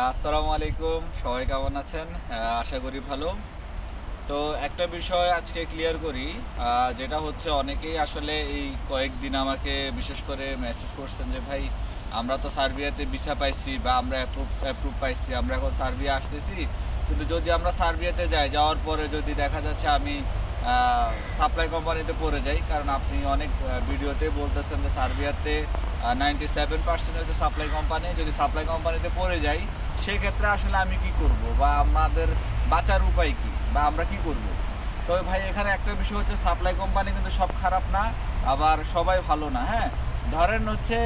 আসসালামু আলাইকুম, সবাই কেমন আছেন? আশা করি ভালো। তো একটা বিষয় আজকে ক্লিয়ার করি যেটা হচ্ছে অনেকেই আসলে এই কয়েকদিন আমাকে বিশেষ করে মেসেজ করছেন যে, ভাই, আমরা তো সার্বিয়াতে ভিসা পাইছি বা আমরা অ্যাপ্রুভ অ্যাপ্রুভ পাইছি, আমরা এখন সার্বিয়া আসতেছি। কিন্তু যদি আমরা সার্বিয়াতে যাই, যাওয়ার পরে যদি দেখা যাচ্ছে আমি সাপ্লাই কোম্পানিতে পড়ে যাই, কারণ আপনি অনেক ভিডিওতে বলতেছেন যে সার্বিয়াতে নাইনটি সেভেন পার্সেন্ট হচ্ছে সাপ্লাই কোম্পানি যদি সাপ্লাই কোম্পানিতে পড়ে যাই সেই ক্ষেত্রে আসলে আমি কি করব? বা আমাদের বাঁচার উপায় কি? বা আমরা কি করব? তবে ভাই, এখানে একটা বিষয় হচ্ছে সাপ্লাই কোম্পানি কিন্তু সব খারাপ না, আবার সবাই ভালো না হ্যাঁ? ধরেন হচ্ছে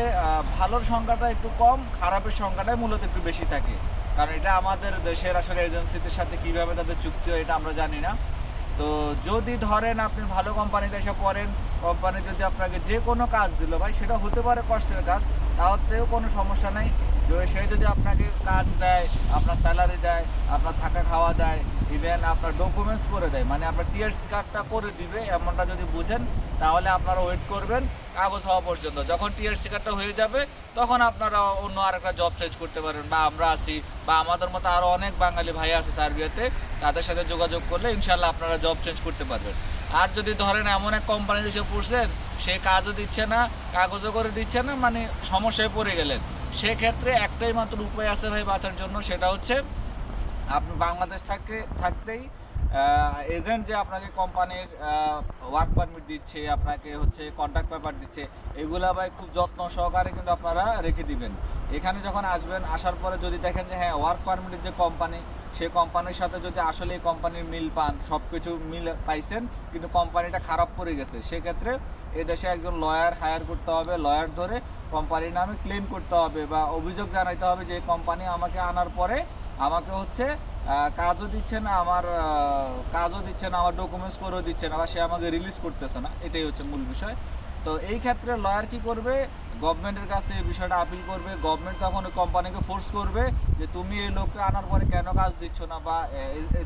ভালোর সংখ্যাটা একটু কম, খারাপের সংখ্যাটাই মূলত একটু বেশি থাকে। কারণ এটা আমাদের দেশের আসলে এজেন্সিদের সাথে কীভাবে তাদের চুক্তি হয়, এটা আমরা জানি না। তো যদি ধরেন আপনি ভালো কোম্পানিতে এসে পড়েন কোম্পানি যদি আপনাকে যে কোনো কাজ দিল ভাই, সেটা হতে পারে কষ্টের কাজ তাতেও কোনো সমস্যা নাই। সে যদি আপনাকে কাজ দেয়, আপনার স্যালারি দেয়, আপনার থাকা খাওয়া দেয় ইভেন আপনার ডকুমেন্টস করে দেয় মানে আপনার টিআরসি কার্ডটা করে দিবে, এমনটা যদি বুঝেন, তাহলে আপনারা ওয়েট করবেন কাগজ হওয়া পর্যন্ত। যখন টিআরসি কার্ডটা হয়ে যাবে, তখন আপনারা অন্য আরেকটা জব চেঞ্জ করতে পারেন বা আমরা আছি বা আমাদের মতো আরও অনেক বাঙালি ভাই আছে সার্বিয়াতে, তাদের সাথে যোগাযোগ করলে ইনশাল্লাহ আপনারা জব চেঞ্জ করতে পারবেন। আর যদি ধরেন এমন এক কোম্পানিতে এসে পড়ছেন, সে কাজও দিচ্ছে না, কাগজও করে দিচ্ছে না মানে সমস্যায় পড়ে গেলেন। সেক্ষেত্রে একটাই মাত্র উপায় আছে ভাই বাঁচার জন্য, সেটা হচ্ছে আপনি বাংলাদেশ থাকে থাকতেই এজেন্ট যে আপনাকে কোম্পানির ওয়ার্ক পারমিট দিচ্ছে, আপনাকে হচ্ছে কন্ট্যাক্ট পেপার দিচ্ছে, এগুলা ভাই খুব যত্ন সহকারে কিন্তু আপনারা রেখে দিবেন। এখানে যখন আসবেন, আসার পরে যদি দেখেন যে হ্যাঁ ওয়ার্ক পারমিটের যে কোম্পানি সেই কোম্পানির সাথে যদি আসলে এই কোম্পানির মিল পান সব কিছু মিল পাইছেন, কিন্তু কোম্পানিটা খারাপ পড়ে গেছে, সেক্ষেত্রে এদেশে একজন লয়ার হায়ার করতে হবে লয়ার ধরে কোম্পানির নামে ক্লেম করতে হবে বা অভিযোগ জানাইতে হবে যে কোম্পানি আমাকে আনার পরে আমাকে হচ্ছে কাজও দিচ্ছে না, আমার কাজও দিচ্ছে না, আমার ডকুমেন্টস করেও দিচ্ছে না বা সে আমাকে রিলিজ করতেছে না, এটাই হচ্ছে মূল বিষয়। তো এই ক্ষেত্রে লয়ার কি করবে? গভর্নমেন্টের কাছে এই বিষয়টা আপিল করবে গভর্নমেন্ট তখন ওই কোম্পানিকে ফোর্স করবে যে তুমি এই লোককে আনার পরে কেন কাজ দিচ্ছ না, বা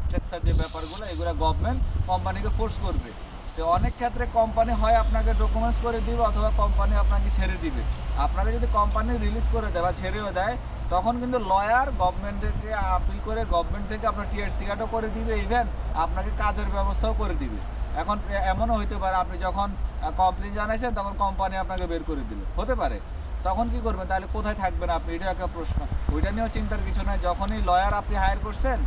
স্ট্রাকচার যে ব্যাপারগুলো, এগুলো গভর্নমেন্ট কোম্পানিকে ফোর্স করবে। তো অনেক ক্ষেত্রে কোম্পানি হয় আপনাকে ডকুমেন্টস করে দিবে অথবা কোম্পানি আপনাকে ছেড়ে দিবে। আপনাকে যদি কোম্পানি রিলিজ করে দেয় বা ছেড়েও দেয়, তখন কিন্তু লয়ার গভর্নমেন্টকে আপিল করে গভর্নমেন্ট থেকে আপনার টিআরসি কার্ডও করে দিবে ইভেন আপনাকে কাজের ব্যবস্থাও করে দিবে। এখন এমনও হইতে পারে, আপনি যখন কমপ্লেন জানাইছেন, তখন কোম্পানি আপনাকে বের করে দিল হতে পারে। তখন কি করবেন? তাহলে কোথায় থাকবেন আপনি? এটা একটা প্রশ্ন। ওইটা নিয়েও চিন্তার কিছু নয় যখনই লয়ার আপনি হায়ার করছেন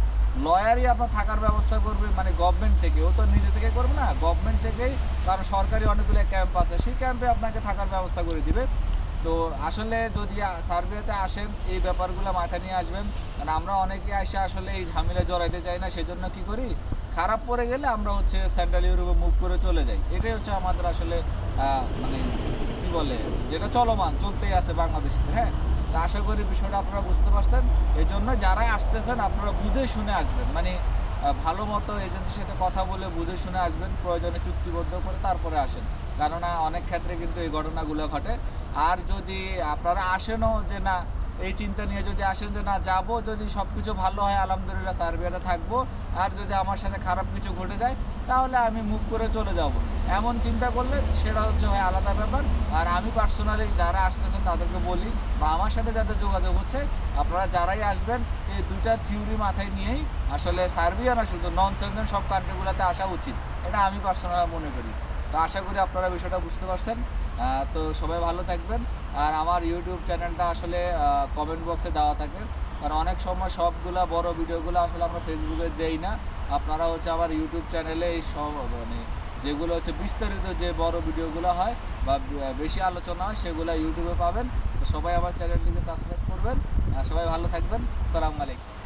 লয়ারই আপনার থাকার ব্যবস্থা করবে মানে গভর্নমেন্ট থেকে ও তো নিজে থেকে করবে না গভর্নমেন্ট থেকেই কারণ সরকারি অনেকগুলো ক্যাম্প আছে, সেই ক্যাম্পে আপনাকে থাকার ব্যবস্থা করে দিবে। তো আসলে যদি সার্ভেতে আসেন, এই ব্যাপারগুলো মাথায় নিয়ে আসবেন। কারণ আমরা অনেকে এসে আসলে এই ঝামেলা জড়াইতে চাই না, সেজন্য কি করি? খারাপ পড়ে গেলে আমরা হচ্ছে সেন্ট্রাল ইউরোপে মুভ করে চলে যাই। এটাই হচ্ছে আমাদের আসলে মানে কি বলে, যেটা চলমান, চলতেই আছে বাংলাদেশে হ্যাঁ? তা আশা করি বিষয়টা আপনারা বুঝতে পারছেন। এই জন্য যারাই আসতেছেন, আপনারা বুঝে শুনে আসবেন। মানে ভালো মতো এজেন্সির সাথে কথা বলে বুঝে শুনে আসবেন, প্রয়োজনে চুক্তিবদ্ধ করে তারপরে আসেন। কেননা, অনেক ক্ষেত্রে কিন্তু এই ঘটনাগুলো ঘটে। আর যদি আপনারা আসেনও যে না এই চিন্তা নিয়ে যদি আসেন যে না, যাব, যদি সব কিছু ভালো হয়, আলহামদুলিল্লাহ সার্বিয়াতে থাকব। আর যদি আমার সাথে খারাপ কিছু ঘটে যায়, তাহলে আমি মুখ করে চলে যাব। এমন চিন্তা করলে সেটা হচ্ছে হয় আলাদা ব্যাপার। আর আমি পার্সোনালি যারা আসতেছেন তাদেরকে বলি, বা আমার সাথে যাদের যোগাযোগ হচ্ছে, আপনারা যারাই আসবেন, এই দুইটা থিওরি মাথায় নিয়েই আসলে সার্বিয়া না শুধু নন সেভেন সব কান্ট্রিগুলোতে আসা উচিত। এটা আমি পার্সোনালি মনে করি। তো আশা করি আপনারা বিষয়টা বুঝতে পারছেন। তো সবাই ভালো থাকবেন। আর আমার ইউটিউব চ্যানেলটা আসলে কমেন্ট বক্সে দেওয়া থাকে। কারণ অনেক সময় সবগুলা বড় ভিডিওগুলো আসলে আমরা ফেসবুকে দেই না। আপনারা হচ্ছে আমার ইউটিউব চ্যানেলে এই সব মানে যেগুলো হচ্ছে বিস্তারিত যে বড় ভিডিওগুলো হয় বা বেশি আলোচনা হয়, সেগুলো ইউটিউবে পাবেন। তো সবাই আমার চ্যানেলটিকে সাবস্ক্রাইব করবেন। সবাই ভালো থাকবেন। আসসালামু আলাইকুম।